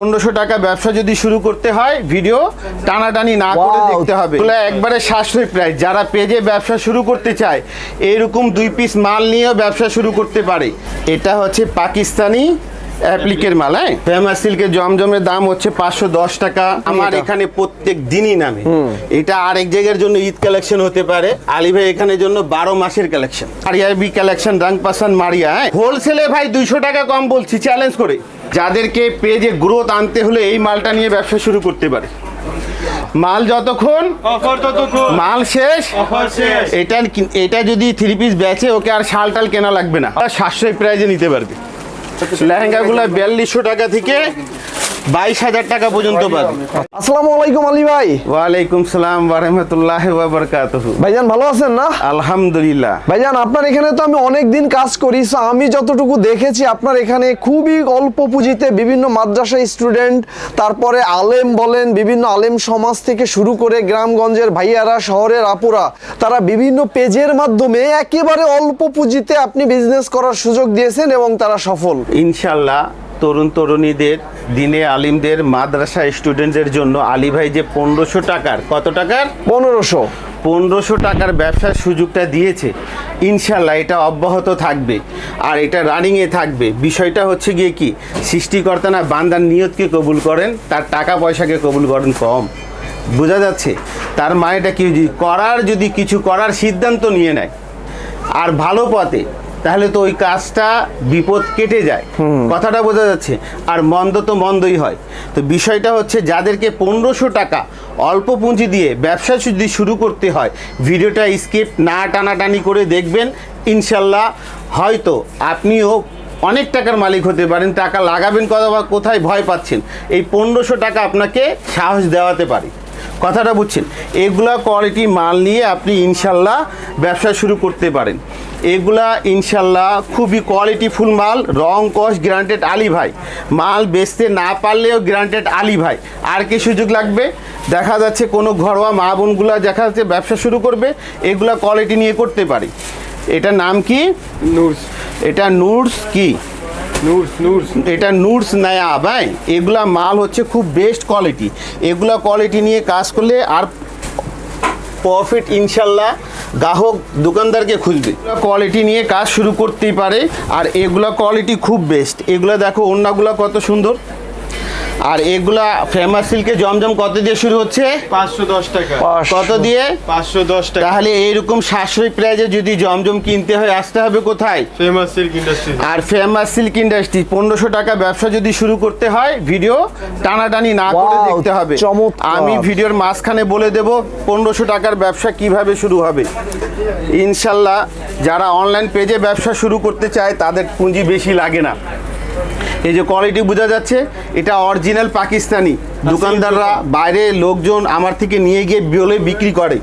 পনেরোশো টাকা ব্যবসা যদি শুরু করতে হয় ভিডিও টানাটানি না করে! দেখতে হবে। এগুলো একবারে সাশ্রয়ী প্রাইস যারা পেজে ব্যবসা শুরু করতে চায় এরকম দুই পিস মাল নিয়েও ব্যবসা শুরু করতে পারে। এটা হচ্ছে পাকিস্তানি অ্যাপ্লিকের মাল হ্যাঁ? ফেমাস সিল্কের জমজমের দাম হচ্ছে পাঁচশো দশ টাকা। আমার এখানে প্রত্যেক দিনই নামে। এটা আরেক জায়গার জন্য ঈদ কালেকশন হতে পারে। আলী ভাই এখানের জন্য বারো মাসের কালেকশন মারিয়া বি কালেকশন রাং পাসান মারিয়া হ্যাঁ? হোলসেলে ভাই দুইশো টাকা কম বলছি চ্যালেঞ্জ করে। যাদেরকে পেজে গ্রোথ আনতে হলে এই মালটা নিয়ে ব্যবসা শুরু করতে পারে। মাল যতক্ষণ অফার ততক্ষণ। মাল শেষ। অফার শেষ। এটা এটা যদি থ্রি পিস বেচে ওকে আর শাল টাল কেনা লাগবে না। সাশ্রয় প্রাইজে নিতে পারবে। লেহেঙ্গাগুলো বিয়াল্লিশশো টাকা থেকে বাইশ হাজার টাকা পর্যন্ত পাবে আসসালামু আলাইকুম আলী ভাই। ওয়ালাইকুম সালাম ওরহমতুল্লাহ ভাইজান ভালো আছেন না? আলহামদুলিল্লাহ। ভাইজান আপনার এখানে তো আমি অনেক দিন কাজ করি so আমি যতটুকু দেখেছি আপনার এখানে খুবই অল্প পুঁজিতে বিভিন্ন মাদ্রাসা স্টুডেন্ট তারপরে আলেম বলেন বিভিন্ন আলেম সমাজ থেকে শুরু করে গ্রামগঞ্জের ভাইয়ারা শহরের আপুরা তারা বিভিন্ন পেজের মাধ্যমে একেবারে অল্প পুঁজিতে আপনি বিজনেস করার সুযোগ দিয়েছেন এবং তারা সফল। ইনশাল্লাহ তরুণ তরুণীদের দিনে আলিমদের মাদ্রাসা স্টুডেন্টদের জন্য আলী ভাই যে পনেরোশো টাকার কত টাকার? পনেরোশো। পনেরোশো টাকার ব্যবসার সুযোগটা দিয়েছে। ইনশাল্লাহ এটা অব্যাহত থাকবে। আর এটা রানিংয়ে থাকবে। বিষয়টা হচ্ছে গিয়ে কি? সৃষ্টিকর্তা না বান্দার নিয়তকে কবুল করেন তার টাকা পয়সাকে কবুল করেন কম। বোঝা যাচ্ছে? তার মানেটা কি করার যদি কিছু করার সিদ্ধান্ত নিয়ে নেয় আর ভালো পথে তাহলে তো ওই কাজটা বিপদ কেটে যায়। কথাটা বোঝা যাচ্ছে। আর মন্দ তো মন্দই হয়। তো বিষয়টা হচ্ছে যাদেরকে পনেরোশো টাকা অল্প পুঁজি দিয়ে ব্যবসা যদি শুরু করতে হয় ভিডিওটা স্কিপ না টানাটানি করে দেখবেন। ইনশাল্লাহ হয়তো আপনিও অনেক টাকার মালিক হতে পারেন টাকা লাগাবেন কথা বা কোথায় ভয় পাচ্ছেন। এই পনেরোশো টাকা আপনাকে সাহস দেওয়াতে পারে। কথাটা বুঝছেন। এগুলা কোয়ালিটি মাল নিয়ে আপনি ইনশাল্লাহ ব্যবসা শুরু করতে পারেন। এগুলা ইনশাল্লাহ খুবই কোয়ালিটিফুল মাল রং কস গ্রান্টেড আলী ভাই। মাল বেচতে না পারলেও গ্রান্টেড আলী ভাই। আর কি সুযোগ লাগবে? দেখা যাচ্ছে কোনো ঘরোয়া মা বোনগুলা দেখা যাচ্ছে ব্যবসা শুরু করবে এগুলা কোয়ালিটি নিয়ে করতে পারি। এটা নাম কি? নুরস। এটা নুডস কি? এটা নুডস নয়া, ভাই। এগুলা মাল হচ্ছে খুব বেস্ট কোয়ালিটি এগুলা কোয়ালিটি নিয়ে কাজ করলে আর প্রফিট ইনশাল্লাহ গ্রাহক, দোকানদারকে খুঁজবে। কোয়ালিটি নিয়ে কাজ শুরু করতেই পারে, আর এগুলা কোয়ালিটি খুব বেস্ট এগুলা দেখো অন্যগুলো কত সুন্দর। আর এগুলা ফেমাস সিল্কে জমজম কত দিয়ে শুরু হচ্ছে? পাঁচশো দশ টাকা। কত দিয়ে? পাঁচশো দশ টাকা। তাহলে এইরকম সাশ্রয়ী প্রাইজে যদি জমজম কিনতে হয় আসতে হবে কোথায়? Famous silk industry. আর ফেমাস সিল্ক ইন্ডাস্ট্রি পনেরোশো টাকা ব্যবসা যদি শুরু করতে হয় ভিডিও টানাটানি না করে দেখতে হবে। আমি ভিডিওর মাঝখানে বলে দেব পনেরোশো টাকার ব্যবসা কীভাবে শুরু হবে। ইনশাল্লাহ যারা অনলাইন পেজে ব্যবসা শুরু করতে চায় তাদের পুঁজি বেশি লাগে না। এই যে কোয়ালিটি বোঝা যাচ্ছে এটা অরিজিনাল পাকিস্তানি। দোকানদাররা বাইরে লোকজন আমার থেকে নিয়ে গিয়ে বলে বিক্রি করে।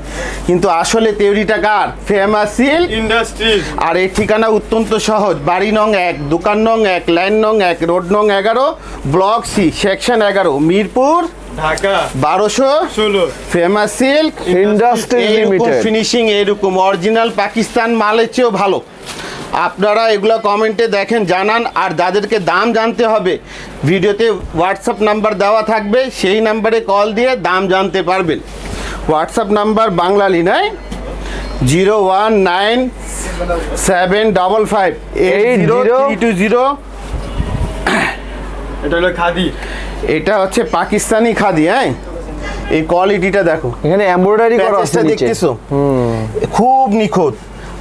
কিন্তু আসলে তেউরি টাকার ফেমাস সিল্ক ইন্ডাস্ট্রি আর এই ঠিকানা অত্যন্ত সহজ। বাড়ি নং এক দোকান নং এক লাইন নং এক রোড নং এগারো ব্লক সি সেকশন এগারো মিরপুর ঢাকা। বারোশো ষোলো। Famous silk industry limited finishing এরকম। অরিজিনাল পাকিস্তান মালের চেয়েও ভালো। আপনারা এগুলো কমেন্টে দেখেন জানান আর যাদেরকে দাম জানতে হবে ভিডিওতে হোয়াটসঅ্যাপ নাম্বার দেওয়া থাকবে সেই নাম্বারে কল দিয়ে দাম জানতে পারবেন। হোয়াটসঅ্যাপ নাম্বার বাংলালি নয় zero one nine seven double five eight zero two zero এটা হলো খাদি। এটা হচ্ছে পাকিস্তানি খাদি হ্যাঁ? এই কোয়ালিটিটা দেখো। এখানে এমব্রয়ডারি করা আছে দেখতেছো? খুব নিখুঁত।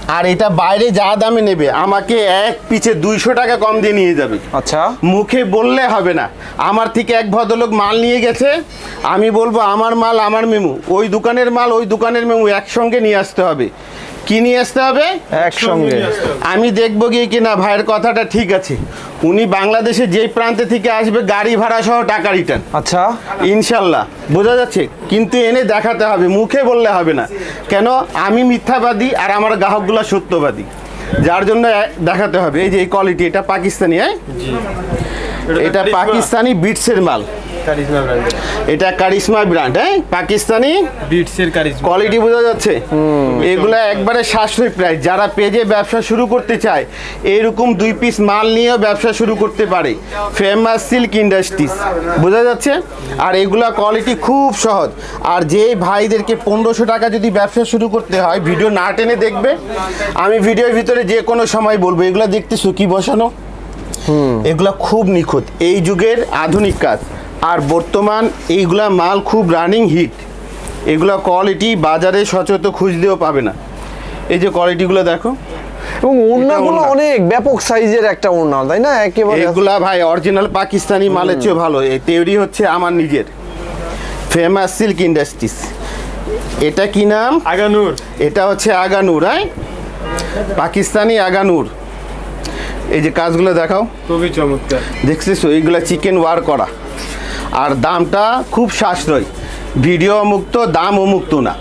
আর এটা বাইরে যা দামে নেবে আমাকে এক পিছে দুইশো টাকা কম দিয়ে নিয়ে যাবে। আচ্ছা। মুখে বললে হবে না। আমার থেকে এক ভদ্রলোক মাল নিয়ে গেছে আমি বলব আমার মাল আমার মেমু। ওই দোকানের মাল ওই দোকানের মেমু একসঙ্গে নিয়ে আসতে হবে। কি নিয়ে আসতে হবে? একসঙ্গে। আমি দেখব গিয়ে কিনা ভাইয়ের কথাটা ঠিক আছে। উনি বাংলাদেশে যেই প্রান্তে থেকে আসবে গাড়ি ভাড়া সহ টাকা রিটার্ন আচ্ছা। ইনশাল্লাহ। বোঝা যাচ্ছে? কিন্তু এনে দেখাতে হবে মুখে বললে হবে না। কেন? আমি মিথ্যাবাদী আর আমার গ্রাহকগুলো সত্যবাদী। যার জন্য দেখাতে হবে। এই যে এই কোয়ালিটি এটা পাকিস্তানি হ্যাঁ? এটা পাকিস্তানি বিটসের মাল। কারিজমা ব্র্যান্ডের এটা কারিশমা ব্র্যান্ড হ্যাঁ? পাকিস্তানি? বিটসের কারিজমা কোয়ালিটি বোঝা যাচ্ছে। এগুলা একবারে সাশ্রয়ী প্রাইস যারা পেজে ব্যবসা শুরু করতে চায় এরকম দুই পিস মাল নিয়েও ব্যবসা শুরু করতে পারে। ফেমাস সিল্ক ইন্ডাস্ট্রিজ বোঝা যাচ্ছে? আর এগুলা কোয়ালিটি খুব সহজ। আর যে ভাইদেরকে পনেরোশো টাকা যদি ব্যবসা শুরু করতে হয় ভিডিও না টেনে দেখবে। আমি ভিডিওর ভিতরে যে কোনো সময় বলব এগুলা দেখতেছো কি বসানো? এগুলা খুব নিখুঁত। এই যুগের আধুনিক কাজ। আর বর্তমান এইগুলা মাল খুব রানিং হিট এগুলা কোয়ালিটি বাজারে সচরাচর খুঁজলেও পাবে না। এই যে কোয়ালিটিগুলো দেখো। এবং ওড়নাগুলো অনেক ব্যাপক সাইজের একটা ওড়না তাই না? একেবারে এগুলা ভাই অরিজিনাল পাকিস্তানি মালের চেয়ে ভালো। এই তৈরি হচ্ছে আমার নিজের। ফেমাস সিল্ক ইন্ডাস্ট্রিজ এটা কি নাম? আগানুর। এটা হচ্ছে আগানুর হ্যাঁ? পাকিস্তানি আগানুর। এই যে কাজগুলো দেখাও। খুবই চমৎকার। দেখছিস এইগুলা চিকেন ওয়ার করা। আর দামটা খুব সাশ্রয়। ভিডিও মুক্ত দামও মুক্ত না।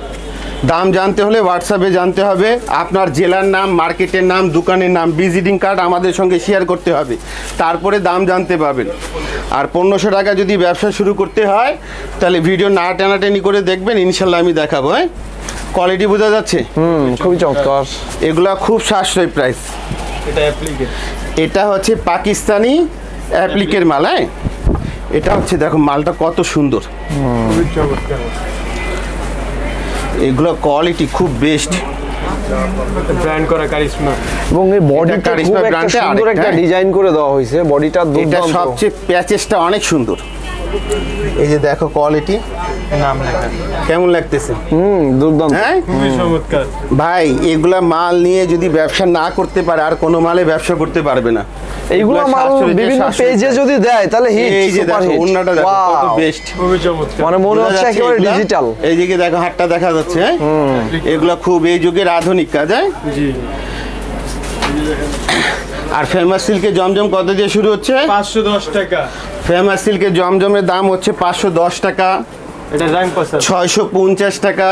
দাম জানতে হলে হোয়াটসঅ্যাপে জানতে হবে আপনার জেলার নাম মার্কেটের নাম দোকানের নাম ভিজিটিং কার্ড আমাদের সঙ্গে শেয়ার করতে হবে। তারপরে দাম জানতে পাবেন আর পনেরোশো টাকা যদি ব্যবসা শুরু করতে হয় তাহলে ভিডিও না টানাটানি করে দেখবেন ইনশাল্লাহ আমি দেখাবো হ্যাঁ? কোয়ালিটি বোঝা যাচ্ছে? হুম খুবই চমৎকার। এগুলা খুব সাশ্রয় প্রাইস এটা এটা হচ্ছে পাকিস্তানি অ্যাপ্লিকের মাল হ্যাঁ? এটা হচ্ছে দেখো মালটা কত সুন্দর। এগুলো কোয়ালিটি খুব বেস্ট ব্র্যান্ড করা কারিজমা এবং এই বডিটা খুব একটা সুন্দর একটা। ডিজাইন করে দেওয়া হয়েছে বডিটা এটা সবচেয়ে প্যাচেসটা অনেক সুন্দর। এই যে দেখো কোয়ালিটি নাম লেখা। কেমন লাগতেছে? হুম দুর্দান্ত। হ্যাঁ? চমৎকার। ভাই এগুলা মাল নিয়ে যদি ব্যবসা না করতে পারে আর কোনো মালে ব্যবসা করতে পারবে না। এইগুলো মাল যে বিভিন্ন পেজে যদি দেয় তাহলে হিট এই যে দেখো দেখো কত বেস্ট খুবই চমৎকার। মানে মনে হচ্ছে একেবারে ডিজিটাল এইদিকে দেখো হাতটা দেখা যাচ্ছে হ্যাঁ? এগুলা খুব এই যুগের আধুনিক কাজ হ্যাঁ? জি। আর ফেমাস সিল্কের জমজম কত দিয়ে শুরু হচ্ছে? পাঁচশো দশ টাকা। ফেমাস সিল্কের জমজমের দাম হচ্ছে পাঁচশো দশ টাকা। এটা র্যাঙ্ক পাসার ছয়শো পঞ্চাশ টাকা।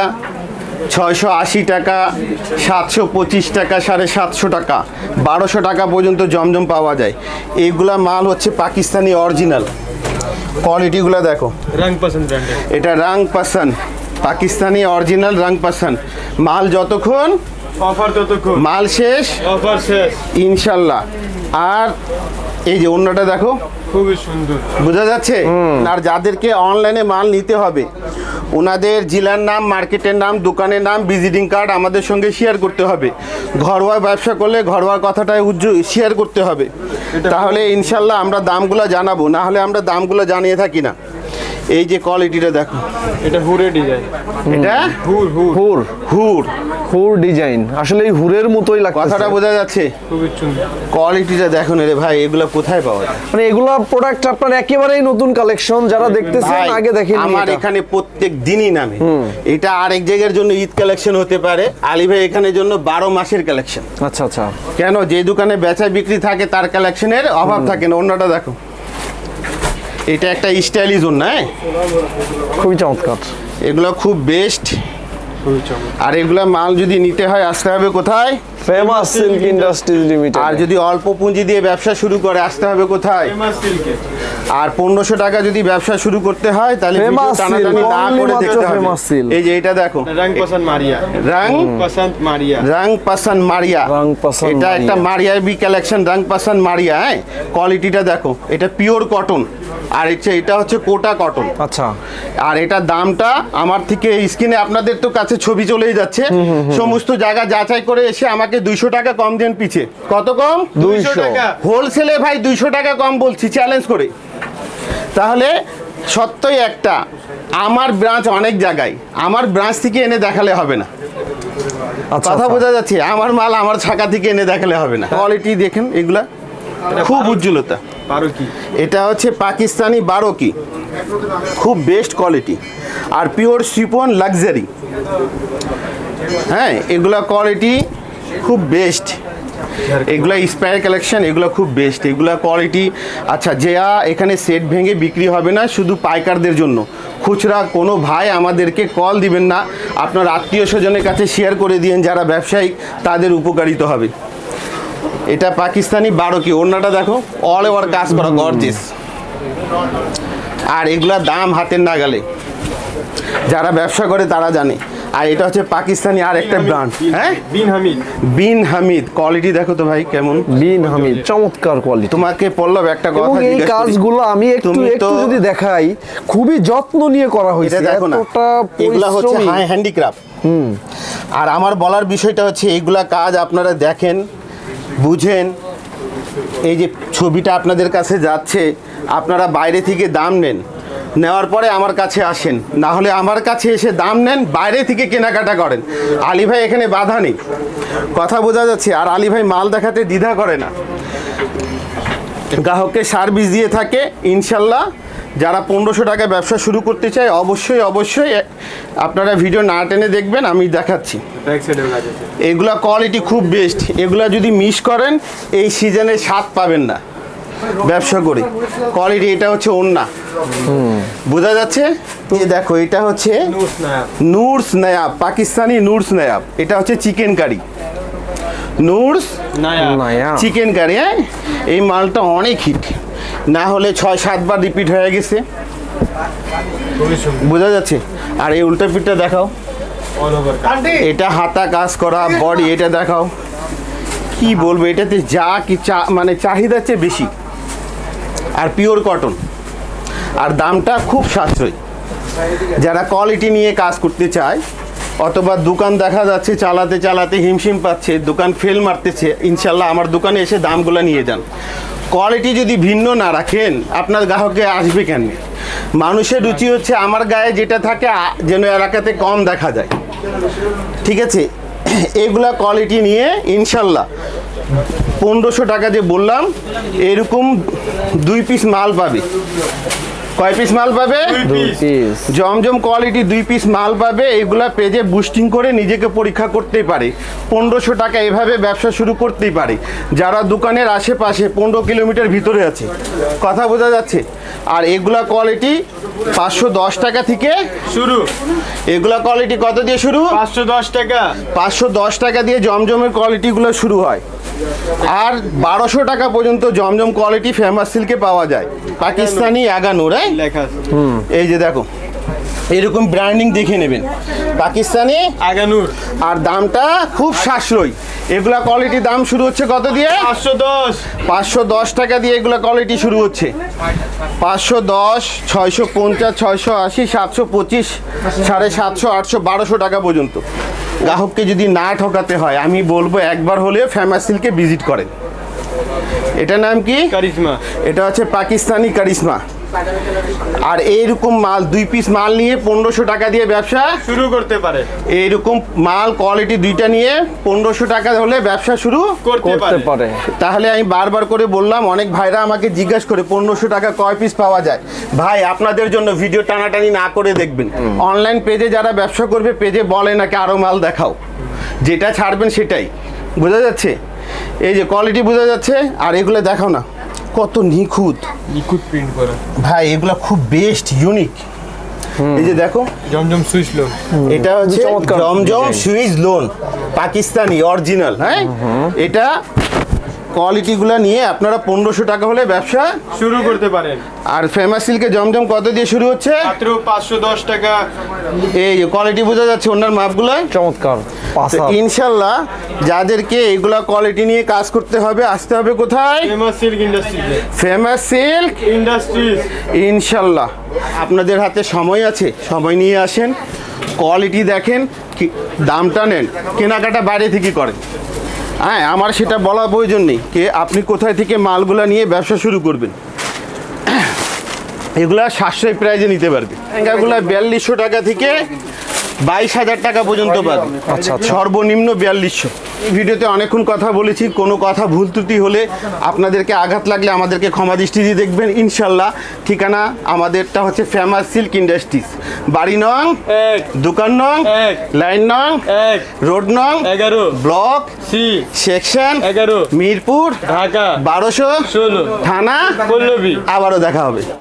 ছয়শো আশি টাকা সাতশো পঁচিশ টাকা সাড়ে সাতশো টাকা। বারোশো টাকা পর্যন্ত জমজম পাওয়া যায়। এইগুলা মাল হচ্ছে পাকিস্তানি অরিজিনাল কোয়ালিটিগুলো দেখো। এটা রাং পাসান পাকিস্তানি অরিজিনাল রাং পাসান মাল যতক্ষণ অফার ততক্ষণ। মাল শেষ অফার শেষ। ইনশাল্লাহ। আর এই যে অন্যটা দেখো। খুবই সুন্দর। বোঝা যাচ্ছে? আর যাদেরকে অনলাইনে মাল নিতে হবে ওনাদের জেলার নাম মার্কেটের নাম দোকানের নাম ভিজিটিং কার্ড আমাদের সঙ্গে শেয়ার করতে হবে। ঘরোয়া ব্যবসা করলে ঘরোয়া কথাটাই উজ্জ শেয়ার করতে হবে। তাহলে ইনশাল্লাহ আমরা দামগুলো জানাব না হলে আমরা দামগুলো জানিয়ে থাকি না। এই যে কোয়ালিটিটা দেখো। এটা হুরে ডিজাইন এটা? হুর হুর। হুর। হুর। হুর ডিজাইন। আসলে এই হুরের মতোই লাগছে কথাটা বোঝা যাচ্ছে। খুবই সুন্দর কোয়ালিটিটা দেখুন রে ভাই এগুলো কোথায় পাওয়া যায়? মানে এগুলা প্রোডাক্ট আপনার একেবারেই নতুন কালেকশন যারা দেখতেছেন আগে দেখেন আমার এখানে প্রত্যেক দিনই নামে। এটা আরেক জায়গার জন্য ঈদ কালেকশন হতে পারে। আলী ভাই এখানের জন্য বারো মাসের কালেকশন আচ্ছা আচ্ছা। কেন? যে দোকানে বেচা বিক্রি থাকে তার কালেকশনের অভাব থাকে না। অন্যটা দেখো। এটা একটা স্টাইলি জোন না হ্যাঁ? খুবই চমৎকার। এগুলো খুব বেস্ট আর এগুলা মাল যদি নিতে হয় আসতে হবে কোথায়? ফেমাস সিল্ক ইন্ডাস্ট্রিজ লিমিটেড আর যদি অল্প পুঁজি দিয়ে ব্যবসা শুরু করে আসতে হবে কোথায়? ফেমাস সিল্কের আর পনেরোশো টাকা যদি ব্যবসা শুরু করতে হয় তাহলে ভিডিও Famous টানাটানি না করে দেখতে হবে। এই যে এটা দেখো। র্যাঙ্ক পাসান মারিয়া রাং পাসান্ত মারিয়া রং পাসান মারিয়া রং পাসান এটা একটা মারিয়া বি কালেকশন রং পাসান মারিয়া হ্যাঁ? কোয়ালিটিটা দেখো। এটা পিওর কটন আর হচ্ছে এটা হচ্ছে কোটা কটন আচ্ছা। আর এটা দামটা আমার থেকে স্ক্রিনে আপনাদের তো কাছে ছবি চলেই যাচ্ছে। সমস্ত জায়গা যাচাই করে এসে আমাকে দুইশো টাকা কম দেন পিছে। কত কম? দুইশো। হোলসেলে ভাই দুইশো টাকা কম বলছি চ্যালেঞ্জ করে। তাহলে সত্যই একটা আমার ব্রাঞ্চ অনেক জায়গায় আমার ব্রাঞ্চ থেকে এনে দেখালে হবে না। আচ্ছা কথা আচ্ছা। বোঝা যাচ্ছে আমার মাল আমার ছাকা থেকে এনে দেখালে হবে না। কোয়ালিটি দেখেন এগুলা খুব উজ্জ্বলতা। এটা হচ্ছে পাকিস্তানি বারো কি খুব বেস্ট কোয়ালিটি আর পিওর সিপন লাক্সারি হ্যাঁ এগুলা কোয়ালিটি খুব বেস্ট এগুলা স্পায়ার কালেকশন এগুলো খুব বেস্ট এগুলা কোয়ালিটি আচ্ছা যেয়া এখানে সেট ভেঙে বিক্রি হবে না শুধু পাইকারদের জন্য। খুচরা কোনো ভাই আমাদেরকে কল দিবেন না। আপনার আত্মীয় স্বজনের কাছে শেয়ার করে দিয়েন যারা ব্যবসায়ী তাদের উপকারিত হবে। এটা পাকিস্তানি বারো কি ওড়নাটা দেখো অল ওভার কাজ করা গর্জিস আর এগুলা দাম হাতের নাগালে। যারা ব্যবসা করে তারা জানে। আর এটা হচ্ছে পাকিস্তানি আর একটা ব্র্যান্ড হ্যাঁ? বিন হামিদ। বিন হামিদ। কোয়ালিটি দেখো তো ভাই কেমন। বিন হামিদ চমৎকার কোয়ালিটি তোমাকে পল্লব একটা কথা এই। কাজগুলো আমি একটু তুমি একটু তো- যদি দেখাই খুবই যত্ন নিয়ে করা এটা হয়েছে দেখো না। এতটা এগুলা হচ্ছে। হাই হ্যান্ডিক্রাফট আর আমার বলার বিষয়টা হচ্ছে এইগুলা কাজ আপনারা দেখেন বুঝেন। এই যে ছবিটা আপনাদের কাছে যাচ্ছে আপনারা বাইরে থেকে দাম নেন। নেওয়ার পরে আমার কাছে আসেন। না হলে আমার কাছে এসে দাম নেন, বাইরে থেকে কেনাকাটা করেন। আলী ভাই এখানে বাধা নেই। কথা বোঝা যাচ্ছে, আর আলী ভাই মাল দেখাতে দ্বিধা করে না। গ্রাহককে সার্ভিস দিয়ে থাকে, ইনশাল্লাহ। যারা পনেরোশো টাকা ব্যবসা শুরু করতে চায়, অবশ্যই অবশ্যই আপনারা ভিডিও না টেনে দেখবেন, আমি দেখাচ্ছি। এগুলা কোয়ালিটি খুব বেস্ট এগুলা যদি মিস করেন, এই সিজনে স্বাদ পাবেন না। ব্যবসা করে। কোয়ালিটি এটা হচ্ছে ওন্না বোঝা যাচ্ছে? এই দেখো এটা হচ্ছে নুরস নায়াব পাকিস্তানি নুরস নায়াব এটা হচ্ছে chicken curry Noors Nayab chicken curry হ্যাঁ? এই মালটা অনেক হিট না হলে ছয় সাতবার রিপিট হয়ে গেছে। বোঝা যাচ্ছে? আর এই উল্টা পিঠটা দেখাও। এটা হাতা কাজ করা বডি এটা দেখাও। কি বলব এটাতে যা কি চা মানে চাহিদার চেয়ে বেশি। আর পিওর কটন। আর দামটা খুব সাশ্রয়ী। যারা কোয়ালিটি নিয়ে কাজ করতে চায়, অথবা দোকান দেখা যাচ্ছে চালাতে চালাতে হিমশিম পাচ্ছে, দোকান ফেল মারতেছে, ইনশাল্লাহ আমার দোকানে এসে দামগুলো নিয়ে যান। কোয়ালিটি যদি ভিন্ন না রাখেন, আপনার গ্রাহকে আসবে কেন? মানুষের রুচি হচ্ছে আমার গায়ে যেটা থাকে যেন এলাকাতে কম দেখা যায়। ঠিক আছে? এগুলা কোয়ালিটি নিয়ে ইনশাল্লাহ পনেরোশো টাকা যে বললাম এরকম দুই পিস মাল পাবে। কয় পিস মাল পাবে? জমজম কোয়ালিটি দুই পিস মাল পাবে এগুলা পেজে বুস্টিং করে নিজেকে পরীক্ষা করতেই পারে। পনেরোশো টাকা এভাবে ব্যবসা শুরু করতেই পারে। যারা দোকানের আশেপাশে পনেরো কিলোমিটার ভিতরে আছে কথা বোঝা যাচ্ছে? আর এগুলা কোয়ালিটি পাঁচশো দশ টাকা থেকে শুরু। এগুলা কোয়ালিটি কত দিয়ে শুরু? পাঁচশো দশ টাকা। পাঁচশো দশ টাকা দিয়ে জমজমের কোয়ালিটিগুলো শুরু হয়। আর বারোশো টাকা পর্যন্ত জমজম কোয়ালিটি ফেমাস সিল্কে পাওয়া যায়। পাকিস্তানি আগানুর হ্যাঁ লেখা এই যে দেখো এরকম ব্র্যান্ডিং দেখে নেবেন। পাকিস্তানি আগানুর আর দামটা খুব সাশ্রয়ী। এগুলা কোয়ালিটি দাম শুরু হচ্ছে কত দিয়ে? পাঁচশো দশ। পাঁচশো দশ টাকা দিয়ে এগুলো কোয়ালিটি শুরু হচ্ছে। পাঁচশো দশ ছয়শো পঞ্চাশ ছয়শো আশি সাতশো পঁচিশ সাড়ে সাতশো আটশো বারোশো টাকা পর্যন্ত। গ্রাহককে যদি না ঠকাতে হয় আমি বলব একবার হলেও ফ্যামাসিলকে সিল্কে ভিজিট করেন। এটা নাম কি? কারিশমা। এটা হচ্ছে পাকিস্তানি কারিশমা। আর এইরকম মাল দুই পিস মাল নিয়ে পনেরোশো টাকা দিয়ে ব্যবসা শুরু করতে পারে। এইরকম মাল কোয়ালিটি দুইটা নিয়ে পনেরোশো টাকা হলে ব্যবসা শুরু করতে পারে। তাহলে আমি বারবার করে বললাম অনেক ভাইরা আমাকে জিজ্ঞাসা করে পনেরোশো টাকা কয় পিস পাওয়া যায়। ভাই আপনাদের জন্য ভিডিও টানাটানি না করে দেখবেন। অনলাইন পেজে যারা ব্যবসা করবে পেজে বলে নাকি আরও মাল দেখাও। যেটা ছাড়বেন সেটাই। বোঝা যাচ্ছে? এই যে কোয়ালিটি বোঝা যাচ্ছে আর এগুলো দেখাও না। কত নিখুঁত। নিখুঁত প্রিন্ট করা। ভাই এগুলো খুব বেস্ট ইউনিক এই যে দেখো জমজম সুইচ লোন এটা হচ্ছে চমৎকার Zamzam. Swiss lawn Pakistani original হ্যাঁ? এটা কোয়ালিটিগুলো নিয়ে আপনারা পনেরোশো টাকা হলে ব্যবসা শুরু করতে পারেন। আর ফেমাস সিল্কে জমজম কত দিয়ে শুরু হচ্ছে? মাত্র পাঁচশো দশ টাকা। এই কোয়ালিটি বোঝা যাচ্ছে ওনার মাপগুলো চমৎকার। ইনশাল্লাহ যাদেরকে এগুলা কোয়ালিটি নিয়ে কাজ করতে হবে আসতে হবে কোথায়? Famous silk industries famous silk industries ইনশাল্লাহ। আপনাদের হাতে সময় আছে সময় নিয়ে আসেন। কোয়ালিটি দেখেন কি দামটা নেন। কেনাকাটা বাইরে থেকে করেন। হ্যাঁ আমার সেটা বলা প্রয়োজন নেই কে আপনি কোথায় থেকে মালগুলা নিয়ে ব্যবসা শুরু করবেন। এগুলা সাশ্রয় প্রাইজে নিতে পারবে লেহেঙ্গাগুলা বিয়াল্লিশশো টাকা থেকে বাইশ হাজার টাকা পর্যন্ত পাবে আচ্ছা, আচ্ছা। সর্বনিম্ন বিয়াল্লিশশো। এই ভিডিওতে অনেকক্ষণ কথা বলেছি কোনো কথা ভুল ত্রুটি হলে আপনাদেরকে আঘাত লাগলে আমাদেরকে ক্ষমা দৃষ্টি দিয়ে দেখবেন। ইনশাল্লাহ ঠিকানা আমাদেরটা হচ্ছে ফেমাস সিল্ক ইন্ডাস্ট্রিজ। বাড়ি নং এক দোকান নং এক। লাইন নং এক রোড নং এগারো ব্লক সি সেকশন এগারো মিরপুর ঢাকা বারোশো ষোলো থানা পল্লবী। আবারও দেখা হবে।